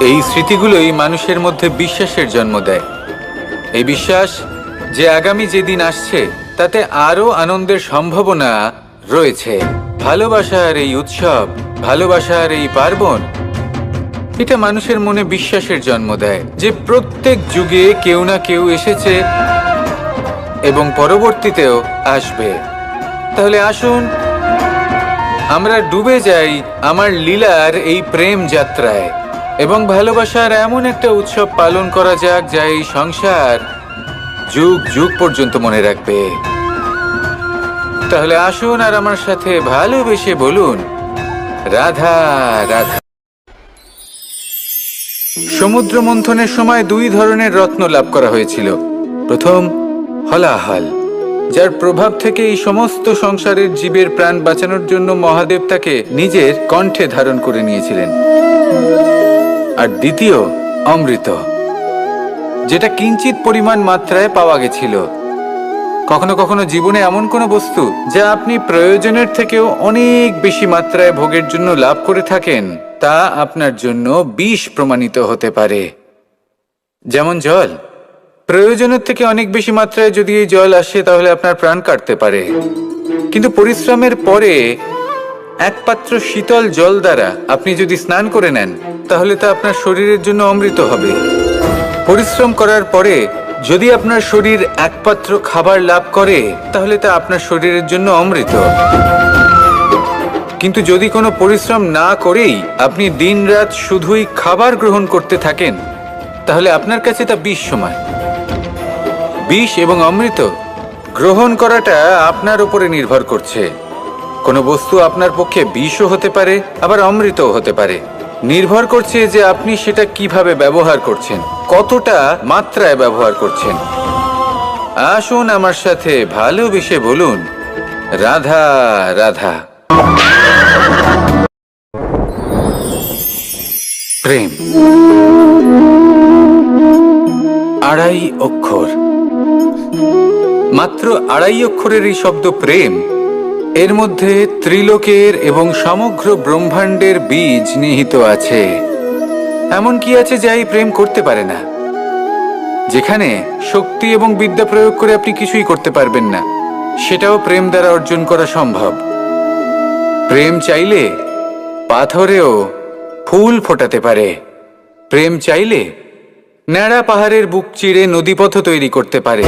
এই স্মৃতিগুলোই মানুষের মধ্যে বিশ্বাসের জন্ম দেয়। এই বিশ্বাস যে আগামী যেদিন আসছে, তাতে আরও আনন্দের সম্ভাবনা রয়েছে। ভালোবাসার এই উৎসব, ভালোবাসার এই পার্বণ, এটা মানুষের মনে বিশ্বাসের জন্ম দেয় যে প্রত্যেক যুগে কেউ না কেউ এসেছে এবং পরবর্তীতেও আসবে। তাহলে আসুন, আমরা ডুবে যাই আমার লীলার এই প্রেম যাত্রায়। এবং ভালোবাসার এমন একটা উৎসব পালন করা যাক যা এই সংসার যুগ যুগ পর্যন্ত মনে রাখবে। তাহলে আসুন আর আমার সাথে ভালোবেসে বলুন, রাধা রাধা। সমুদ্র মন্থনের সময় দুই ধরনের রত্ন লাভ করা হয়েছিল। প্রথম, হলাহল, যার প্রভাব থেকে এই সমস্ত সংসারের জীবের প্রাণ বাঁচানোর জন্য মহাদেব তাকে নিজের কণ্ঠে ধারণ করে নিয়েছিলেন। আর দ্বিতীয়, অমৃত, যেটা কিঞ্চিত পরিমাণ মাত্রায় পাওয়া গেছিল। কখনো কখনো জীবনে এমন কোনো বস্তু যা আপনি প্রয়োজনের থেকেও অনেক বেশি মাত্রায় ভোগের জন্য লাভ করে থাকেন, তা আপনার জন্য বিষ প্রমাণিত হতে পারে। যেমন জল। প্রয়োজনের থেকে অনেক বেশি মাত্রায় যদি এই জল আসে, তাহলে আপনার প্রাণ কাটতে পারে। কিন্তু পরিশ্রমের পরে এক পাত্র শীতল জল দ্বারা আপনি যদি স্নান করে নেন, তাহলে তা আপনার শরীরের জন্য অমৃত হবে। পরিশ্রম করার পরে যদি আপনার শরীর এক পাত্র খাবার লাভ করে, তাহলে তা আপনার শরীরের জন্য অমৃত। কিন্তু যদি কোনো পরিশ্রম না করেই আপনি দিনরাত শুধুই খাবার গ্রহণ করতে থাকেন, তাহলে আপনার কাছে তা বিষ সময় বিষ এবং অমৃত গ্রহণ করাটা আপনার উপরে নির্ভর করছে। কোনো বস্তু আপনার পক্ষে বিষও হতে পারে, আবার অমৃতও হতে পারে। নির্ভর করছে যে আপনি সেটা কীভাবে ব্যবহার করছেন, কতটা মাত্রায় ব্যবহার করছেন। আসুন আমার সাথে ভালোবেসে বলুন। রাধা রাধা। প্রেম। আড়াই অক্ষর। মাত্র আড়াই অক্ষরের এই শব্দ প্রেম এর মধ্যে ত্রিলোকের এবং সমগ্র ব্রহ্মাণ্ডের বীজ নিহিত আছে। এমন কি আছে যা এই প্রেম করতে পারে না? যেখানে শক্তি এবং বিদ্যা প্রয়োগ করে আপনি কিছুই করতে পারবেন না, সেটাও প্রেম দ্বারা অর্জন করা সম্ভব। প্রেম চাইলে পাথরেও ফুল ফোটাতে পারে। প্রেম চাইলে ন্যাড়া পাহাড়ের বুক চিড়ে নদীপথ তৈরি করতে পারে।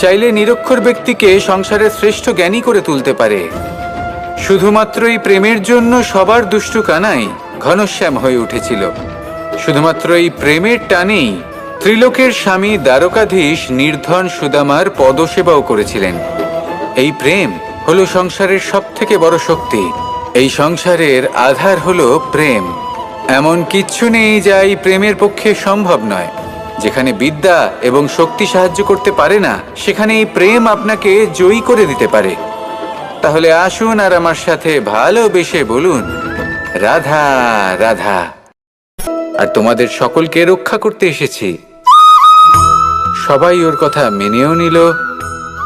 চাইলে নিরক্ষর ব্যক্তিকে সংসারের শ্রেষ্ঠ জ্ঞানী করে তুলতে পারে। শুধুমাত্র এই প্রেমের জন্য সবার দুষ্টু কানাই ঘনশ্যাম হয়ে উঠেছিল। শুধুমাত্র এই প্রেমের টানেই ত্রিলোকের স্বামী দ্বারকাধীশ নির্ধন সুদামার পদসেবাও করেছিলেন। এই প্রেম হলো সংসারের সব থেকে বড় শক্তি। এই সংসারের আধার হলো প্রেম। এমন কিচ্ছু নেই যা এই প্রেমের পক্ষে সম্ভব নয়। যেখানে বিদ্যা এবং শক্তি সাহায্য করতে পারে না সেখানে এই প্রেম আপনাকে জয়ী করে দিতে পারে। তাহলে আসুন আর আমার সাথে ভালোবেসে বলুন, রাধা রাধা। আর তোমাদের সকলকে রক্ষা করতে এসেছি। সবাই ওর কথা মেনেও নিল।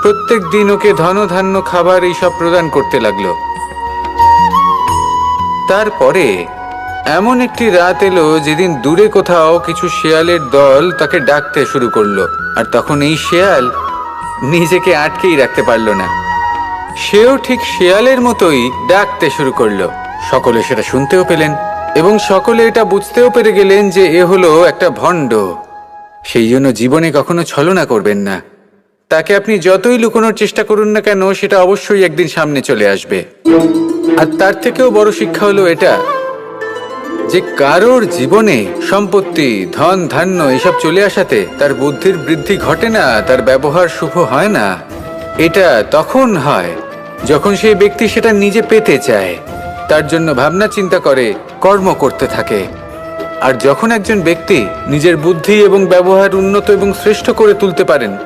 প্রত্যেক দিন ওকে ধনধান্য খাবার এইসব প্রদান করতে লাগল। তারপরে এমন একটি রাত এলো যেদিন দূরে কোথাও কিছু শেয়ালের দল তাকে ডাকতে শুরু করল। আর তখন এই শেয়াল নিজেকে আটকেই রাখতে পারল না। সেও ঠিক শেয়ালের মতোই ডাকতে শুরু করল। সকলে সেটা শুনতেও পেলেন এবং সকলে এটা বুঝতেও পেরে গেলেন যে এ হলো একটা ভণ্ড। সেই জন্য জীবনে কখনো ছলনা করবেন না। তাকে আপনি যতই লুকোনোর চেষ্টা করুন না কেন, সেটা অবশ্যই একদিন সামনে চলে আসবে। আর তার থেকেও বড় শিক্ষা হলো এটা যে কারোর জীবনে সম্পত্তি, ধন, ধান্য এসব চলে আসাতে তার বুদ্ধির বৃদ্ধি ঘটে না, তার ব্যবহার শুভ হয় না, এটা তখন হয়। যখন সেই ব্যক্তি সেটা নিজে পেতে চায়, তার জন্য ভাবনা চিন্তা করে, কর্ম করতে থাকে। আর যখন একজন ব্যক্তি নিজের বুদ্ধি এবং ব্যবহার উন্নত এবং শ্রেষ্ঠ করে তুলতে পারেন,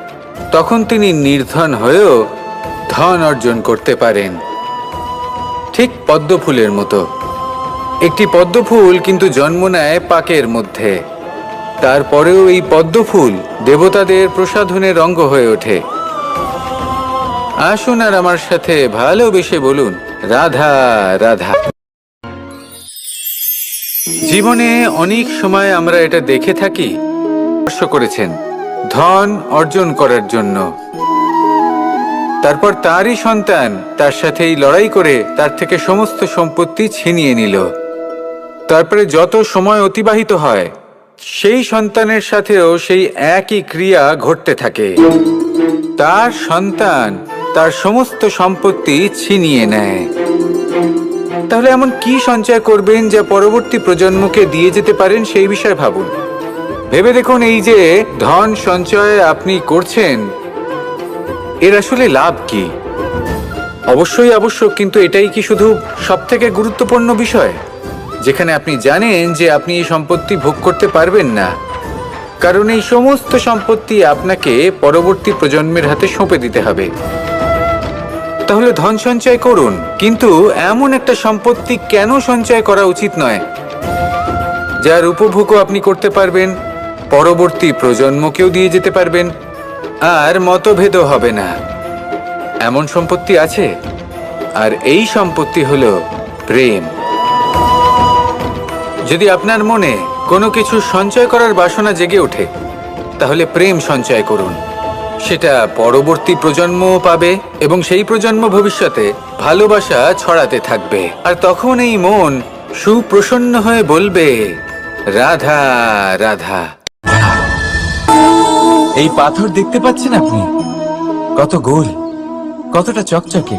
তখন তিনি নির্ধন হয়েও ধন অর্জন করতে পারেন। ঠিক পদ্ম ফুলের মতো। একটি পদ্মফুল কিন্তু জন্ম নেয় পাকের মধ্যে। তারপরেও এই পদ্মফুল দেবতাদের প্রসাধনের অঙ্গ হয়ে ওঠে। আসুন আর আমার সাথে ভালোবেসে বলুন, রাধা রাধা। জীবনে অনেক সময় আমরা এটা দেখে থাকি, স্পর্শ করেছেন, ধন অর্জন করার জন্য। তারপর তারই সন্তান তার সাথে এই লড়াই করে তার থেকে সমস্ত সম্পত্তি ছিনিয়ে নিল। তারপরে যত সময় অতিবাহিত হয়, সেই সন্তানের সাথেও সেই একই ক্রিয়া ঘটতে থাকে। তার সন্তান তার সমস্ত সম্পত্তি ছিনিয়ে নেয়। তাহলে এমন কি সঞ্চয় করবেন যা পরবর্তী প্রজন্মকে দিয়ে যেতে পারেন সেই বিষয়ে ভাবুন। ভেবে দেখুন এই যে ধন সঞ্চয় আপনি করছেন, এর আসলে লাভ কি? অবশ্যই আবশ্যক কিন্তু এটাই কি শুধু সবথেকে গুরুত্বপূর্ণ বিষয়? যেখানে আপনি জানেন যে আপনি এই সম্পত্তি ভোগ করতে পারবেন না। কারণ এই সমস্ত সম্পত্তি আপনাকে পরবর্তী প্রজন্মের হাতে সঁপে দিতে হবে। তাহলে ধন সঞ্চয় করুন, কিন্তু এমন একটা সম্পত্তি কেন সঞ্চয় করা উচিত নয়? যার উপভোগও আপনি করতে পারবেন, পরবর্তী প্রজন্মকেও দিয়ে যেতে পারবেন, আর মতভেদও হবে না। এমন সম্পত্তি আছে? আর এই সম্পত্তি হলো প্রেম। যদি আপনার মনে কোনো কিছু সঞ্চয় করার বাসনা জেগে ওঠে, তাহলে প্রেম সঞ্চয় করুন। সেটা পরবর্তী প্রজন্মও পাবে এবং সেই প্রজন্ম ভবিষ্যতে ভালোবাসা ছড়াতে থাকবে। আর তখন এই মন সুপ্রসন্ন হয়ে বলবে, রাধা রাধা। এই পাথর দেখতে পাচ্ছেন আপনি? কত গোল, কতটা চকচকে।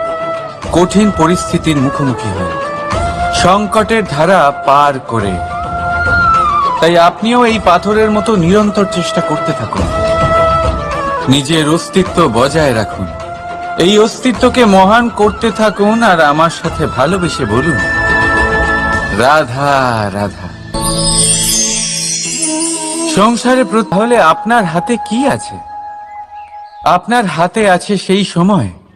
কঠিন পরিস্থিতির মুখোমুখি হয়ে সংকটের ধারা পার করে। তাই আপনিও এই পাথরের মতো নিরন্তর চেষ্টা করতে থাকুন। নিজের অস্তিত্ব বজায় রাখুন। এই অস্তিত্বকে মহান করতে থাকুন আর আমার সাথে ভালোবেসে বলুন, রাধা রাধা। সংসারে হলে আপনার হাতে কি আছে? আপনার হাতে আছে সেই সময়।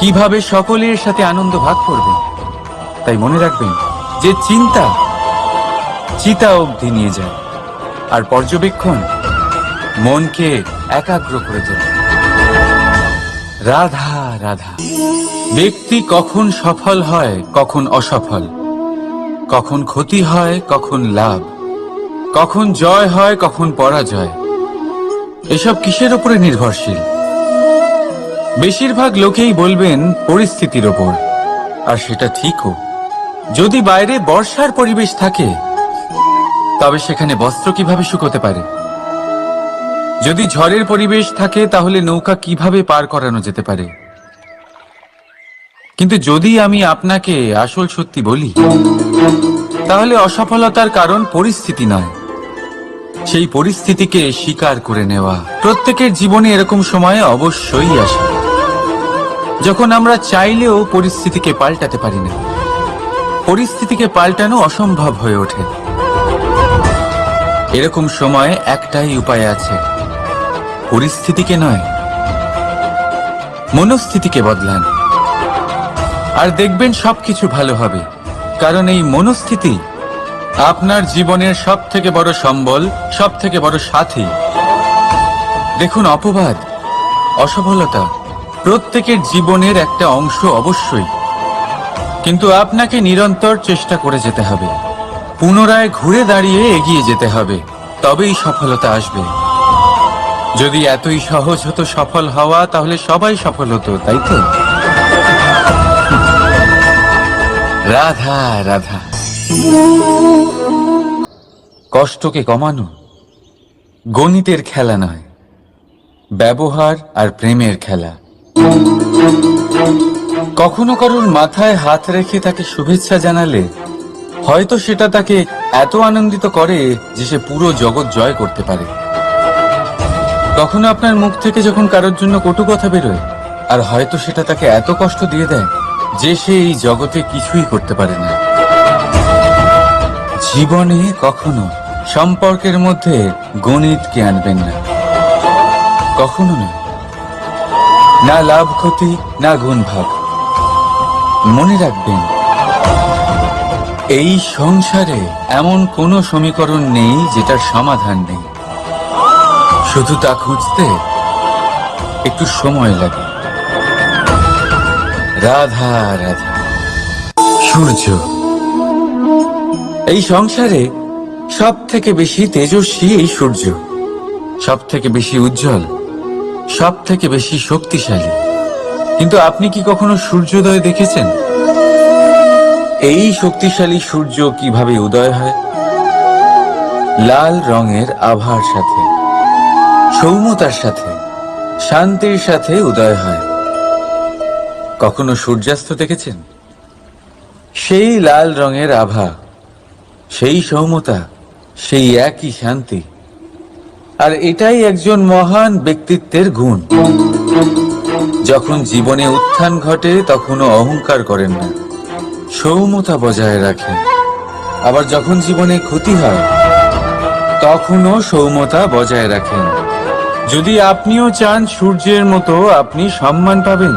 কীভাবে সকলের সাথে আনন্দ ভাগ করবেন তাই মনে রাখবেন যে চিন্তা চিতা অবধি নিয়ে যায়, আর পর্যবেক্ষণ মনকে একাগ্র করে তোলে। রাধা রাধা। ব্যক্তি কখন সফল হয়, কখন অসফল? কখন ক্ষতি হয়, কখন লাভ? কখন জয় হয়, কখন পরাজয়? এসব কিসের উপরে নির্ভরশীল? বেশিরভাগ লোকেই বলবেন পরিস্থিতির ওপর। আর সেটা ঠিকও। যদি বাইরে বর্ষার পরিবেশ থাকে, তবে সেখানে বস্ত্র কীভাবে শুকোতে পারে? যদি ঝড়ের পরিবেশ থাকে, তাহলে নৌকা কীভাবে পার করানো যেতে পারে? কিন্তু যদি আমি আপনাকে আসল সত্যি বলি, তাহলে অসফলতার কারণ পরিস্থিতি নয়। সেই পরিস্থিতিকে স্বীকার করে নেওয়া। প্রত্যেকের জীবনে এরকম সময় অবশ্যই আসে। যখন আমরা চাইলেও পরিস্থিতিকে পাল্টাতে পারি না। পরিস্থিতিকে পাল্টানো অসম্ভব হয়ে ওঠে। এরকম সময় একটাই উপায় আছে। পরিস্থিতিকে নয়, মনস্থিতিকে বদলান। আর দেখবেন সবকিছু ভালো হবে, কারণ এই মনস্থিতি আপনার জীবনের সব থেকে বড় সম্বল সব থেকে বড় সাথী। দেখুন, অপবাদ, অসফলতা প্রত্যেকের জীবনের একটা অংশ অবশ্যই। কিন্তু আপনাকে নিরন্তর চেষ্টা করে যেতে হবে। পুনরায় ঘুরে দাঁড়িয়ে এগিয়ে যেতে হবে। তবেই সফলতা আসবে। যদি এতই সহজ হতো সফল হওয়া, তাহলে সবাই সফল হতো, তাই তো? রাধা রাধা। কষ্টকে কমানো গণিতের খেলা নয়, ব্যবহার আর প্রেমের খেলা। কখনো কারোর মাথায় হাত রেখে তাকে শুভেচ্ছা জানালে হয়তো সেটা তাকে এত আনন্দিত করে যে সে পুরো জগৎ জয় করতে পারে। কখনো আপনার মুখ থেকে যখন কারোর জন্য কটু কথা বেরোয়, আর হয়তো সেটা তাকে এত কষ্ট দিয়ে দেয় যে সে এই জগতে কিছুই করতে পারে না। জীবনে কখনো সম্পর্কের মধ্যে গণিতকে আনবেন না। কখনো না না লাভ ক্ষতি না গুণ ভাগ মনে রাখবেন এই সংসারে এমন কোনো সমীকরণ নেই যেটার সমাধান নেই। শুধু তা খুঁজতে একটু সময় লাগে। রাধা রাধা। সূর্য। এই সংসারে সব থেকে বেশি তেজস্বী এই সূর্য। সব থেকে বেশি উজ্জ্বল। সব থেকে বেশি শক্তিশালী। কিন্তু আপনি কি কখনো সূর্যোদয় দেখেছেন? এই শক্তিশালী সূর্য কীভাবে উদয় হয়? লাল রঙের আভার সাথে, সৌম্যতার সাথে, শান্তির সাথে উদয় হয়। কখনো সূর্যাস্ত দেখেছেন? সেই লাল রঙের আভা, সেই সৌম্যতা, সেই একই শান্তি আর এটাই একজন মহান ব্যক্তিত্বের গুণ। যখন জীবনে উত্থান ঘটে, তখনও অহংকার করেন না। সৌম্যতা বজায় রাখেন। আবার যখন জীবনে ক্ষতি হয়, তখনও সৌমতা বজায় রাখেন। যদি আপনিও চান সূর্যের মতো আপনি সম্মান পাবেন,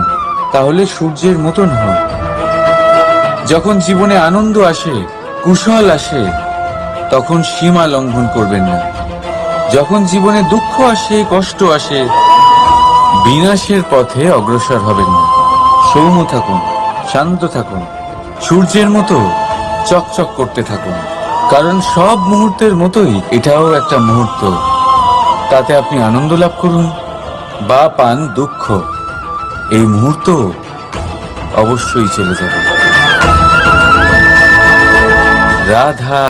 তাহলে সূর্যের মতন হন। যখন জীবনে আনন্দ আসে, কুশল আসে, তখন সীমা লঙ্ঘন করবেন না। যখন জীবনে দুঃখ আসে, কষ্ট আসে, বিনাশের পথে অগ্রসর হবেন। না সৌম্য থাকুন, শান্ত থাকুন, সূর্যের মতো চকচক করতে থাকুন। কারণ সব মুহূর্তের মতোই এটাও একটা মুহূর্ত। তাতে আপনি আনন্দ লাভ করুন বা পান দুঃখ। এই মুহূর্ত অবশ্যই চলে যাবে। রাধা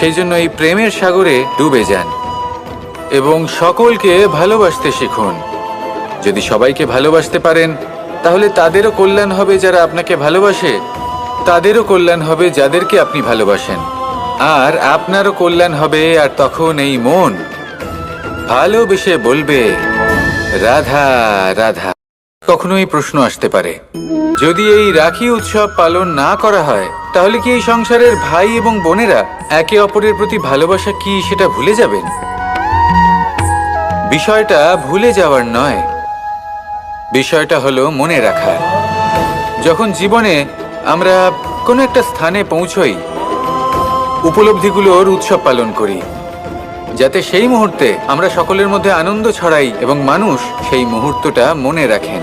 সেই জন্য এই প্রেমের সাগরে ডুবে যান। এবং সকলকে ভালোবাসতে শিখুন। যদি সবাইকে ভালোবাসতে পারেন, তাহলে তাদেরও কল্যাণ হবে যারা আপনাকে ভালোবাসে। তাদেরও কল্যাণ হবে যাদেরকে আপনি ভালোবাসেন। আর আপনারও কল্যাণ হবে, আর তখন এই মন। ভালোবেসে বলবে, রাধা রাধা। কখনো এই প্রশ্ন আসতে পারে। যদি এই রাখি উৎসব পালন না করা হয়, তাহলে কি এই সংসারের ভাই এবং বোনেরা একে অপরের প্রতি ভালোবাসা কি সেটা ভুলে যাবেন? বিষয়টা ভুলে যাওয়ার নয়। বিষয়টা হলো মনে রাখা। যখন জীবনে আমরা কোনো একটা স্থানে পৌঁছই, উপলব্ধিগুলোর উৎসব পালন করি যাতে সেই মুহূর্তে আমরা সকলের মধ্যে আনন্দ ছড়াই এবং মানুষ সেই মুহূর্তটা মনে রাখেন।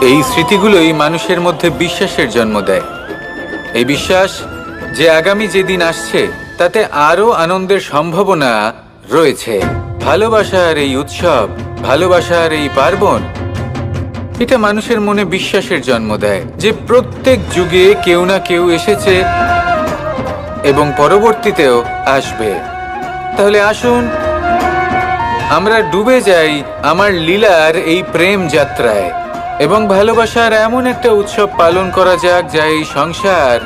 এই স্মৃতিগুলোই মানুষের মধ্যে বিশ্বাসের জন্ম দেয়। এই বিশ্বাস যে আগামী যেদিন আসছে, তাতে আরও আনন্দের সম্ভাবনা রয়েছে। ভালোবাসার এই উৎসব, ভালোবাসার এই পার্বণ, এটা মানুষের মনে বিশ্বাসের জন্ম দেয় যে প্রত্যেক যুগে কেউ না কেউ এসেছে এবং পরবর্তীতেও আসবে। তাহলে আসুন, আমরা ডুবে যাই আমার লীলার এই প্রেম যাত্রায়। এবং ভালোবাসার এমন একটা উৎসব পালন করা যাক যা এই সংসার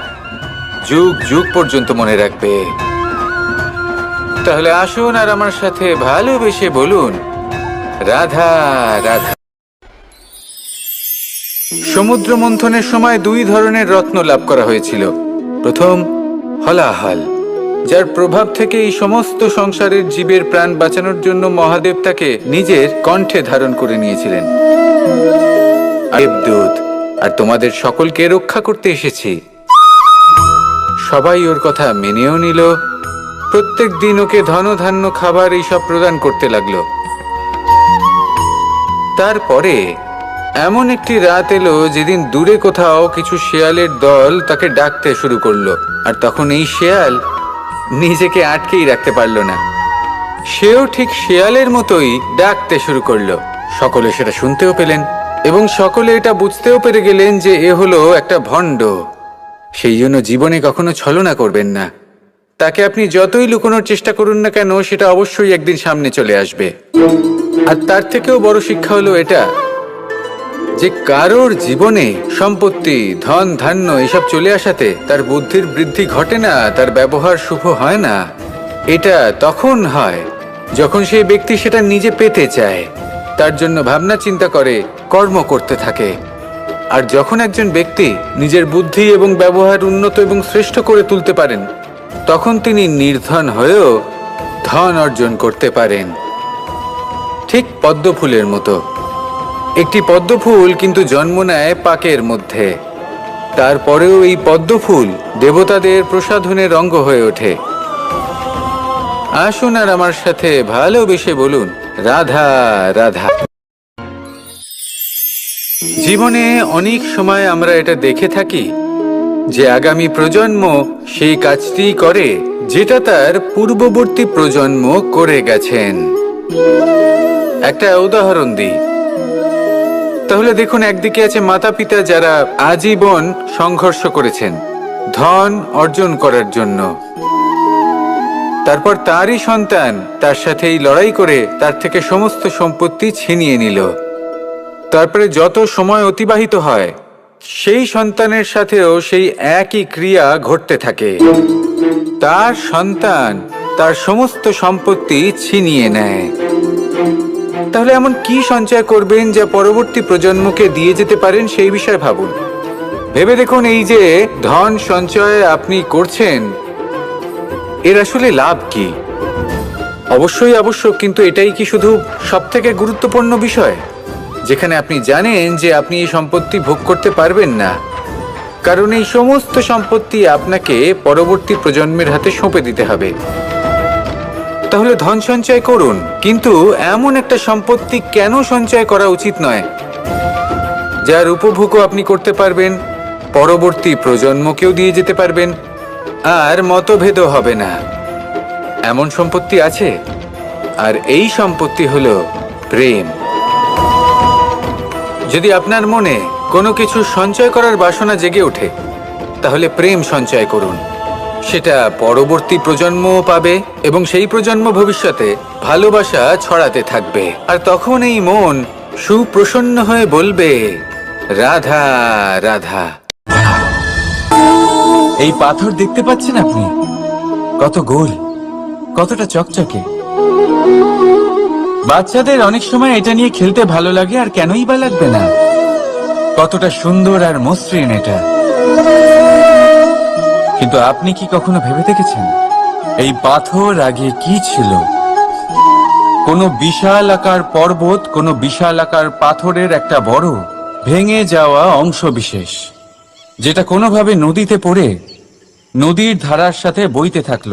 যুগ যুগ পর্যন্ত মনে রাখবে। তাহলে আসুন আর আমার সাথে ভালোবেসে বলুন, রাধা রাধা। সমুদ্র মন্থনের সময় দুই ধরনের রত্ন লাভ করা হয়েছিল। প্রথম, হলাহল। যার প্রভাব থেকে এই সমস্ত সংসারের জীবের প্রাণ বাঁচানোর জন্য মহাদেব তাকে নিজের কণ্ঠে ধারণ করে নিয়েছিলেন। আর তোমাদের সকলকে রক্ষা করতে এসেছি। সবাই ওর কথা মেনেও নিল। প্রত্যেক দিন ওকে ধনধান্য খাবার এইসব প্রদান করতে লাগল। তারপরে এমন একটি রাত এলো যেদিন দূরে কোথাও কিছু শেয়ালের দল তাকে ডাকতে শুরু করল। আর তখন এই শেয়াল নিজেকে আটকেই রাখতে পারল না। সেও ঠিক শেয়ালের মতোই ডাকতে শুরু করল। সকলে সেটা শুনতেও পেলেন এবং সকলে এটা বুঝতেও পেরে গেলেন যে এ হলো একটা ভণ্ড। সেই জন্য জীবনে কখনো ছলনা করবেন না। তাকে আপনি যতই লুকোনোর চেষ্টা করুন না কেন, সেটা অবশ্যই একদিন সামনে চলে আসবে। আর তার থেকেও বড় শিক্ষা হলো এটা যে কারোর জীবনে সম্পত্তি, ধন, ধান্য এসব চলে আসাতে তার বুদ্ধির বৃদ্ধি ঘটে না, তার ব্যবহার শুভ হয় না। এটা তখন হয়, যখন সেই ব্যক্তি সেটা নিজে পেতে চায়। তার জন্য ভাবনা চিন্তা করে, কর্ম করতে থাকে। আর যখন একজন ব্যক্তি নিজের বুদ্ধি এবং ব্যবহার উন্নত এবং শ্রেষ্ঠ করে তুলতে পারেন, তখন তিনি নির্ধন হয়েও ধন অর্জন করতে পারেন। ঠিক পদ্মফুলের মতো। একটি পদ্ম ফুল কিন্তু জন্ম নেয় পাকের মধ্যে। তারপরেও এই পদ্ম ফুল দেবতাদের প্রসাধনের অঙ্গ হয়ে ওঠে। আসুন আর আমার সাথে ভালোবেসে বলুন, রাধা রাধা। জীবনে অনেক সময় আমরা এটা দেখে থাকি যে আগামী প্রজন্ম সেই কাজটি করে যেটা তার পূর্ববর্তী প্রজন্ম করে গেছেন। একটা উদাহরণ দিই। তাহলে দেখুন, একদিকে আছে মাতা পিতা যারা আজীবন সংঘর্ষ করেছেন, ধন অর্জন করার জন্য। তারপর তারই সন্তান তার সাথে এই লড়াই করে তার থেকে সমস্ত সম্পত্তি ছিনিয়ে নিল। তারপরে যত সময় অতিবাহিত হয়, সেই সন্তানের সাথেও সেই একই ক্রিয়া ঘটতে থাকে। তার সন্তান তার সমস্ত সম্পত্তি ছিনিয়ে নেয়। তাহলে এমন কি সঞ্চয় করবেন যা পরবর্তী প্রজন্মকে দিয়ে যেতে পারেন সেই বিষয়ে ভাবুন। ভেবে দেখুন এই যে ধন সঞ্চয় আপনি করছেন, এর আসলে লাভ কি? অবশ্যই আবশ্যক কিন্তু এটাই কি শুধু সব থেকে গুরুত্বপূর্ণ বিষয়? যেখানে আপনি জানেন যে আপনি এই সম্পত্তি ভোগ করতে পারবেন না। কারণ এই সমস্ত সম্পত্তি আপনাকে পরবর্তী প্রজন্মের হাতে সঁপে দিতে হবে। তাহলে ধন সঞ্চয় করুন। কিন্তু এমন একটা সম্পত্তি কেন সঞ্চয় করা উচিত নয়? যার উপভোগও আপনি করতে পারবেন, পরবর্তী প্রজন্মকেও দিয়ে যেতে পারবেন, আর মতভেদও হবে না। এমন সম্পত্তি আছে? আর এই সম্পত্তি হল প্রেম। যদি আপনার মনে কোনো কিছু সঞ্চয় করার বাসনা জেগে ওঠে, তাহলে প্রেম সঞ্চয় করুন। সেটা পরবর্তী প্রজন্মও পাবে এবং সেই প্রজন্ম ভবিষ্যতে ভালোবাসা ছড়াতে থাকবে। আর তখন এই মন সুপ্রসন্ন হয়ে বলবে, রাধা রাধা। এই পাথর দেখতে পাচ্ছেন আপনি? কত গোল, কতটা চকচকে। বাচ্চাদের অনেক সময় এটা নিয়ে খেলতে ভালো লাগে আর কেনই বা লাগবে না। কতটা সুন্দর আর মসৃণ এটা। কিন্তু আপনি কি কখনো ভেবে দেখেছেন? এই পাথর আগে কি ছিল? কোনো বিশাল আকার পর্বত, কোনো বিশাল আকার পাথরের একটা বড়, ভেঙে যাওয়া অংশ বিশেষ, যেটা কোনোভাবে নদীতে পড়ে, নদীর ধারার সাথে বইতে থাকল।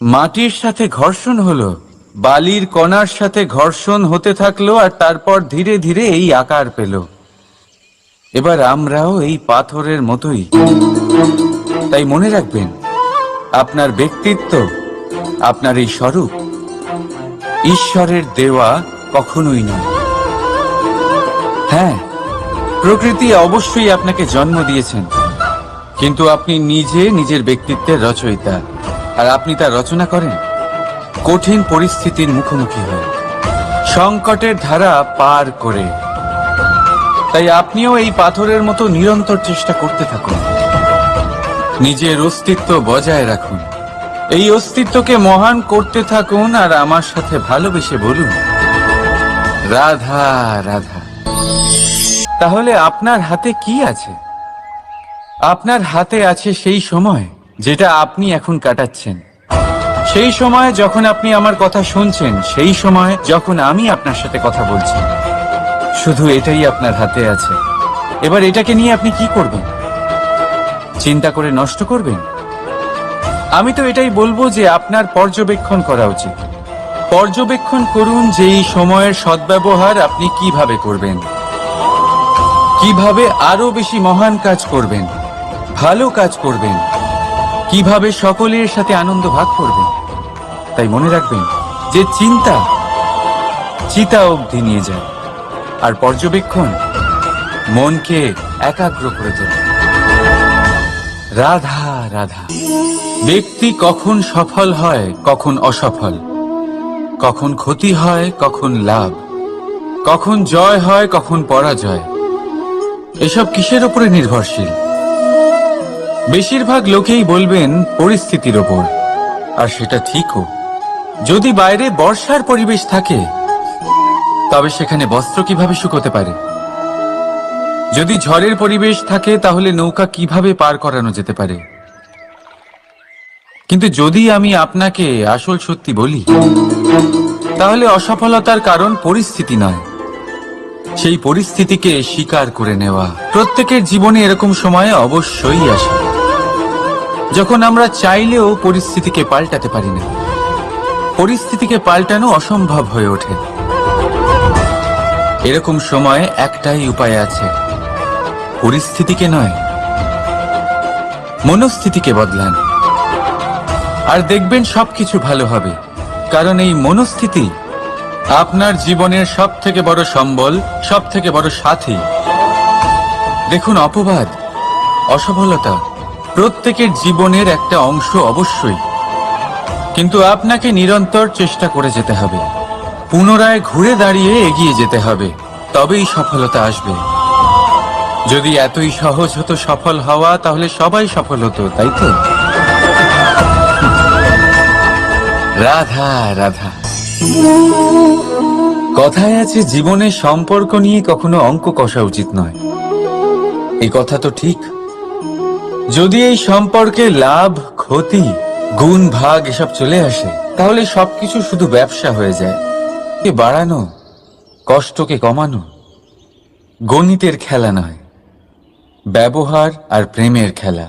মাটির সাথে ঘর্ষণ হলো, বালির কণার সাথে ঘর্ষণ হতে থাকল, আর তারপর ধীরে ধীরে এই আকার পেল। এবার আমরাও এই পাথরের মতোই। তাই মনে রাখবেন, আপনার ব্যক্তিত্ব আপনার এই স্বরূপ। ঈশ্বরের দেওয়া কখনোই নয়। হ্যাঁ প্রকৃতি অবশ্যই আপনাকে জন্ম দিয়েছেন, কিন্তু আপনি নিজে নিজের ব্যক্তিত্বের রচয়িতা, আর আপনি তা রচনা করেন। কঠিন পরিস্থিতির মুখোমুখি হয়ে, সংকটের ধারা পার করে। তাই আপনিও এই পাথরের মতো নিরন্তর চেষ্টা করতে থাকুন। নিজের অস্তিত্ব বজায় রাখুন। এই অস্তিত্বকে মহান করতে থাকুন আর আমার সাথে ভালোবেসে বলুন, রাধা রাধা। তাহলে আপনার হাতে কি আছে? আপনার হাতে আছে সেই সময় যেটা আপনি এখন কাটাচ্ছেন। সেই সময় যখন আপনি আমার কথা শুনছেন, সেই সময় যখন আমি আপনার সাথে কথা বলছি। শুধু এটাই আপনার হাতে আছে। এবার এটাকে নিয়ে আপনি কি করবেন? চিন্তা করে নষ্ট করবেন? আমি তো এটাই বলব যে আপনার পর্যবেক্ষণ করা উচিত। পর্যবেক্ষণ করুন যে এই সময়ের সদ্ব্যবহার আপনি কীভাবে করবেন। কীভাবে আরও বেশি মহান কাজ করবেন, ভালো কাজ করবেন, কীভাবে সকলের সাথে আনন্দ ভাগ করবেন। তাই মনে রাখবেন যে চিন্তা চিতা অবধি নিয়ে যায়, আর পর্যবেক্ষণ মনকে একাগ্র করে তোলে। রাধা রাধা। ব্যক্তি কখন সফল হয়, কখন অসফল। কখন ক্ষতি হয়, কখন লাভ। কখন জয় হয়, কখন পরাজয়। এসব কিসের উপরে নির্ভরশীল? বেশিরভাগ লোকেই বলবেন, পরিস্থিতির ওপর। আর সেটা ঠিকও। যদি বাইরে বর্ষার পরিবেশ থাকে, তবে সেখানে বস্ত্র কীভাবে শুকোতে পারে? যদি ঝড়ের পরিবেশ থাকে, তাহলে নৌকা কীভাবে পার করানো যেতে পারে? কিন্তু যদি আমি আপনাকে আসল সত্যি বলি, তাহলে অসফলতার কারণ পরিস্থিতি নয়। সেই পরিস্থিতিকে স্বীকার করে নেওয়া। প্রত্যেকের জীবনে এরকম সময় অবশ্যই আসে। যখন আমরা চাইলেও পরিস্থিতিকে পাল্টাতে পারি না। পরিস্থিতিকে পাল্টানো অসম্ভব হয়ে ওঠে। এরকম সময় একটাই উপায় আছে। পরিস্থিতিকে নয়, মনস্থিতিকে বদলান। আর দেখবেন সবকিছু ভালো হবে, কারণ এই মনস্থিতি আপনার জীবনের সব থেকে বড় সম্বল সব থেকে বড় সাথী। দেখুন, অপবাদ, অসফলতা প্রত্যেকের জীবনের একটা অংশ অবশ্যই, কিন্তু আপনাকে নিরন্তর চেষ্টা করে যেতে হবে, পুনরায় ঘুরে দাঁড়িয়ে এগিয়ে যেতে হবে, তবেই সফলতা আসবে। যদি এতই সহজ হতো সফল হওয়া, তাহলে সবাই সফল হতো, তাই তো? রাধা রাধা। কথায় আছে, জীবনে সম্পর্ক নিয়ে কখনো অঙ্ক কষা উচিত নয়। এই কথা তো ঠিক। যদি এই সম্পর্কে লাভ, ক্ষতি, গুণ, ভাগ এসব চলে আসে, তাহলে সবকিছু শুধু ব্যবসা হয়ে যায়। বাড়ানো, কষ্টকে কমানো, গণিতের খেলা নয়। ব্যবহার আর প্রেমের খেলা।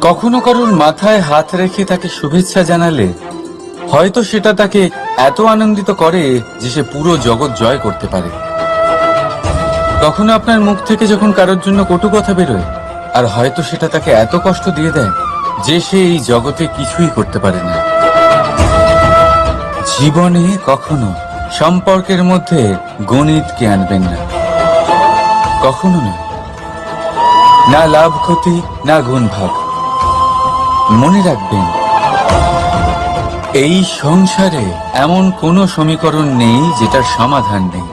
কখনো কারোর মাথায় হাত রেখে তাকে শুভেচ্ছা জানালে, হয়তো সেটা তাকে এত আনন্দিত করে যে সে পুরো জগৎ জয় করতে পারে। কখনো আপনার মুখ থেকে যখন কারোর জন্য কটু কথা বেরোয়, আর হয়তো সেটা তাকে এত কষ্ট দিয়ে দেয় যে সে এই জগতে কিছুই করতে পারে না। জীবনে কখনো সম্পর্কের মধ্যে গণিতকে আনবেন না। কখনো না। না লাভ ক্ষতি, না গুণ ভাগ মনে রাখবেন, এই সংসারে এমন কোনো সমীকরণ নেই যেটার সমাধান নেই।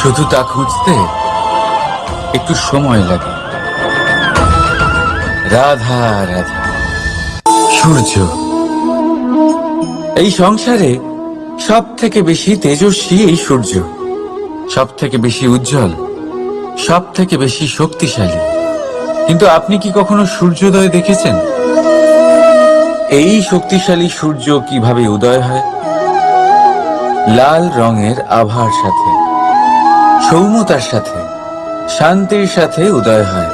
শুধু তা খুঁজতে একটু সময় লাগে। রাধা রাধা। সূর্য, এই সংসারে সব থেকে বেশি তেজস্বী এই সূর্য সব থেকে বেশি উজ্জ্বল। সব থেকে বেশি শক্তিশালী। কিন্তু আপনি কি কখনো সূর্যোদয় দেখেছেন? এই শক্তিশালী সূর্য কীভাবে উদয় হয়? লাল রঙের আভার সাথে, সৌম্যতার সাথে, শান্তির সাথে উদয় হয়।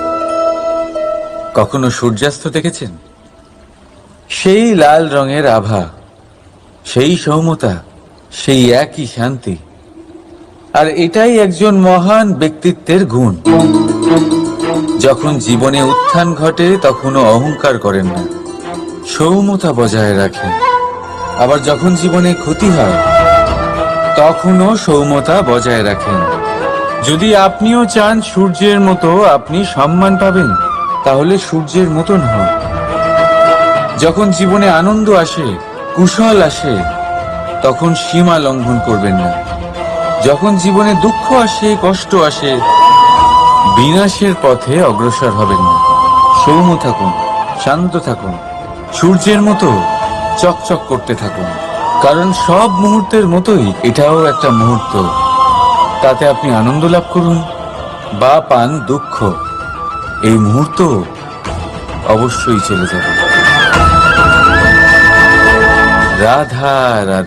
কখনো সূর্যাস্ত দেখেছেন? সেই লাল রঙের আভা, সেই সৌম্যতা, সেই একই শান্তি আর এটাই একজন মহান ব্যক্তিত্বের গুণ। যখন জীবনে উত্থান ঘটে, তখনও অহংকার করেন না। সৌম্যতা বজায় রাখেন। আবার যখন জীবনে ক্ষতি হয়, তখনও সৌম্যতা বজায় রাখেন। যদি আপনিও চান সূর্যের মতো আপনি সম্মান পাবেন, তাহলে সূর্যের মতন হন। যখন জীবনে আনন্দ আসে, কুশল আসে, তখন সীমা লঙ্ঘন করবেন না। যখন জীবনে দুঃখ আসে, কষ্ট আসে, বিনাশের পথে অগ্রসর হবেন না। সৌম্য থাকুন, শান্ত থাকুন, সূর্যের মতো চকচক করতে থাকুন। কারণ সব মুহূর্তের মতোই এটাও একটা মুহূর্ত। তাতে আপনি আনন্দ লাভ করুন বা পান দুঃখ। এই মুহূর্ত অবশ্যই চলে যাবে। রাধা রাধা।